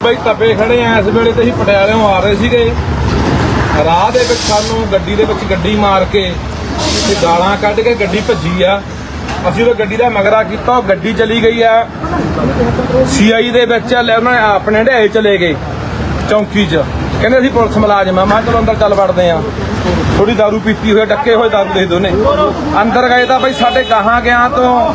ਬਈ ਤਪੇ ਖੜੇ ਆ, ਇਸ ਵੇਲੇ ਤੇ ਅਸੀਂ ਪਟਿਆਲਿਓਂ ਆ ਰਹੇ ਸੀਗੇ। ਰਾਹ ਦੇ ਵਿੱਚ ਸਾਨੂੰ ਗੱਡੀ ਦੇ ਵਿੱਚ ਗੱਡੀ ਮਾਰ ਕੇ ਤੇ ਗਾਲਾਂ ਕੱਢ ਕੇ ਗੱਡੀ ਭੱਜੀ ਆ। ਅਸੀਂ ਉਹ ਗੱਡੀ ਦਾ ਮਗਰਾ ਕੀਤਾ, ਉਹ ਗੱਡੀ ਚਲੀ ਗਈ ਆ। ਸੀਆਈ ਦੇ ਵਿੱਚ ਲੈ ਉਹਨਾਂ ਨੇ ਆਪਣੇ ਢਾਏ ਚਲੇ ਗਏ ਚੌਂਕੀ 'ਚ। ਕਹਿੰਦੇ ਅਸੀਂ ਪੁਲਿਸ ਮੁਲਾਜ਼ਮ ਆ, ਮੈਂ ਕਿਹਾ ਚਲੋ ਅੰਦਰ ਚੱਲ ਵੜਦੇ ਆ। ਥੋੜੀ ਦਾਰੂ ਪੀਤੀ ਹੋਈ ਡੱਕੇ ਹੋਏ ਦਾਰੂ ਦੇ ਦੋਨੇ। ਅੰਦਰ ਗਏ ਤਾਂ ਬਈ ਸਾਡੇ ਗਾਹਾਂ ਗਿਆ ਤੋਂ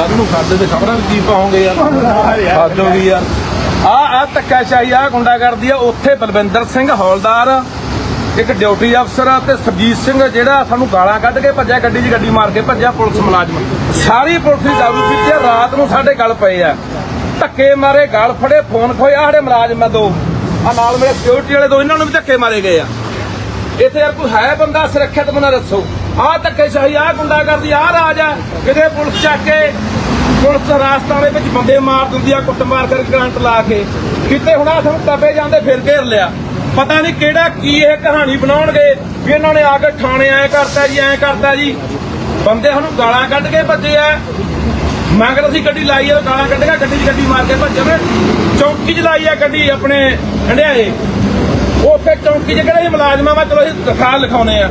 ਕੱਲ ਨੂੰ ਸਾਡੇ ਤੇ ਖਬਰਾਂ ਵੀ ਕੀ ਪਾਉਂਗੇ ਯਾਰ? ਹੱਦ ਹੋ ਯਾਰ। ਆ ਆ ਧੱਕਾਸ਼ਾਹੀ ਆ ਗੁੰਡਾਗਰਦੀ ਆ, ਉੱਥੇ ਬਲਵਿੰਦਰ ਸਿੰਘ ਹੌਲਦਾਰ, ਇੱਕ ਡਿਊਟੀ ਅਫਸਰ ਤੇ ਸਰਜੀਤ ਸਿੰਘ ਜਿਹੜਾ ਸਾਨੂੰ ਗਾਲਾਂ ਕੱਢ ਕੇ ਭੱਜਿਆ, ਗੱਡੀ 'ਚ ਗੱਡੀ ਮਾਰ ਕੇ ਭੱਜਿਆ ਪੁਲਿਸ ਮੁਲਾਜ਼ਮ। ਸਾਰੀ ਪੁਲਿਸ ਦੀ ਦਾਰੂ ਪੀਤੀ ਰਾਤ ਨੂੰ ਸਾਡੇ ਗੱਲ ਪਏ ਆ। ਧੱਕੇ ਮਾਰੇ, ਗਲ ਫੜੇ, ਫੋਨ ਖੋਏ ਆ ਸਾਡੇ ਮੁਲਾਜ਼ਮ ਆ ਦੋ। ਆ ਨਾਲ ਮੇਰੇ ਸਿਕਿਉਰਿਟੀ ਵਾਲੇ ਦੋ, ਇਹਨਾਂ ਨੂੰ ਵੀ ਧੱਕੇ ਮਾਰੇ ਗਏ ਆ। ਇੱਥੇ ਯਾਰ ਕੋਈ ਹੈ ਬੰਦਾ ਸੁਰੱਖਿਅਤ ਬੰਦਾ ਦੱਸੋ। ਆਹ ਧੱਕੇਸ਼ਾਹੀ ਆਹ ਗੁੰਡਾ ਕਰਦੀ ਆਹ ਰਾਜ ਆ। ਕਿਤੇ ਪੁਲਿਸ ਚੱਕ ਕੇ, ਪੁਲਿਸ ਰਾਸਤਾਂ ਦੇ ਵਿੱਚ ਬੰਦੇ ਮਾਰ ਦਿੰਦੀ ਆ ਕੁੱਟ ਮਾਰ ਕਰਕੇ ਕਰੰਟ ਲਾ ਕੇ। ਕਿਤੇ ਹੁਣ ਆ ਸਾਨੂੰ ਤਪੇ ਜਾਂਦੇ, ਫਿਰ ਘੇਰ ਲਿਆ। ਪਤਾ ਨਹੀਂ ਕਿਹੜਾ ਕੀ ਇਹ ਕਹਾਣੀ ਬਣਾਉਣਗੇ, ਵੀ ਇਹਨਾਂ ਨੇ ਆ ਕੇ ਥਾਣੇ ਐ ਕਰਤਾ ਜੀ, ਐ ਕਰਤਾ ਜੀ। ਬੰਦੇ ਸਾਨੂੰ ਗਾਲਾਂ ਕੱਢ ਕੇ ਭੱਜੇ ਆ। ਮਗਰ ਅਸੀਂ ਗੱਡੀ ਲਾਈ ਆ ਗਾਲਾਂ ਕੱਢ ਕੇ ਗੱਡੀ 'ਚ ਗੱਡੀ ਮਾਰ ਕੇ ਭੱਜੇ ਵੇ ਚੌਂਕੀ 'ਚ ਲਾਈ ਆ ਗੱਡੀ ਆਪਣੇ ਹੰਡਿਆਏ। ਉੱਥੇ ਚੌਂਕੀ 'ਚ ਕਿਹੜੇ ਮੁਲਾਜ਼ਮਾਂ ਵਾ ਚਲੋ ਅਸੀਂ ਦਿਖਾ ਲਿਖਾਉਨੇ ਆ।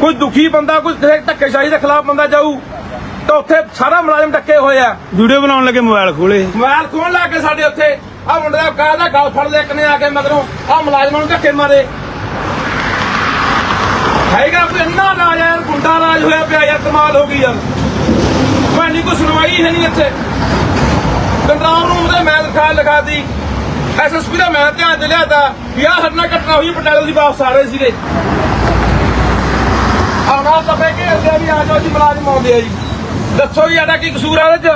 ਕੋਈ ਦੁਖੀ ਬੰਦਾ ਕੋਈ ਕਿਸੇ ਧੱਕੇਸ਼ਾਹੀ ਦੇ ਖਿਲਾਫ ਬੰਦਾ ਜਾਊ ਤਾਂ ਉੱਥੇ ਸਾਰਾ ਮੁਲਾਜ਼ਮ ਡੱਕੇ ਹੋਏ ਆ। ਵੀਡੀਓ ਬਣਾਉਣ ਲੱਗੇ ਮੋਬਾਈਲ ਖੋਲੇ ਮੋਬਾਈਲ ਖੋਲ ਲਾ ਕੇ ਸਾਡੇ ਉੱਥੇ। ਆ ਮੁੰਡੇ ਦਾ ਕਾਹ ਦਾ ਗਲ ਫੜ ਲਿਆ ਕਿਨੇ ਆ ਕੇ ਮਗਰੋਂ ਆ ਮੁਲਾਜ਼ਮਾਂ ਨੂੰ ਧੱਕੇ ਮਾਰੇ। ਹੈਗਾ ਕੋਈ ਇੰਨਾ ਰਾਜ ਯਾਰ ਗੁੰਡਾ ਰਾਜ ਹੋਇਆ ਪਿਆ ਯਾਰ ਕਮਾਲ ਹੋ ਗਈ ਯਾਰ। ਨਹੀਂ ਕੋਈ ਸੁਣਵਾਈ ਹੈ ਨਹੀਂ ਇੱਥੇ। ਕੰਟਰੋਲ ਰੂਮ ਦੇ ਮੈਂ ਦਿਖਾ ਲਗਾਤੀ ਐਸਐਸਪੀ ਦਾ ਮੈਂ ਧਿਆਨ ਚ ਲਿਆਤਾ ਵੀ ਆਹ ਹਰਨਾ ਘਟਨਾ ਹੋਈ ਪਟਿਆਲੇ ਦੀ ਵਾਪਸ ਆ ਰਹੇ ਸੀਗੇ। ਆਉਣਾ ਤਾਂ ਪੈ ਕੇ ਅੱਗੇ ਵੀ ਆ ਜਾਓ ਜੀ, ਮੁਲਾਜ਼ਮ ਆਉਂਦੇ ਆ ਜੀ। ਦੱਸੋ ਜੀ, ਸਾਡਾ ਕੀ ਕਸੂਰ ਆ ਇਹਦੇ ਚ?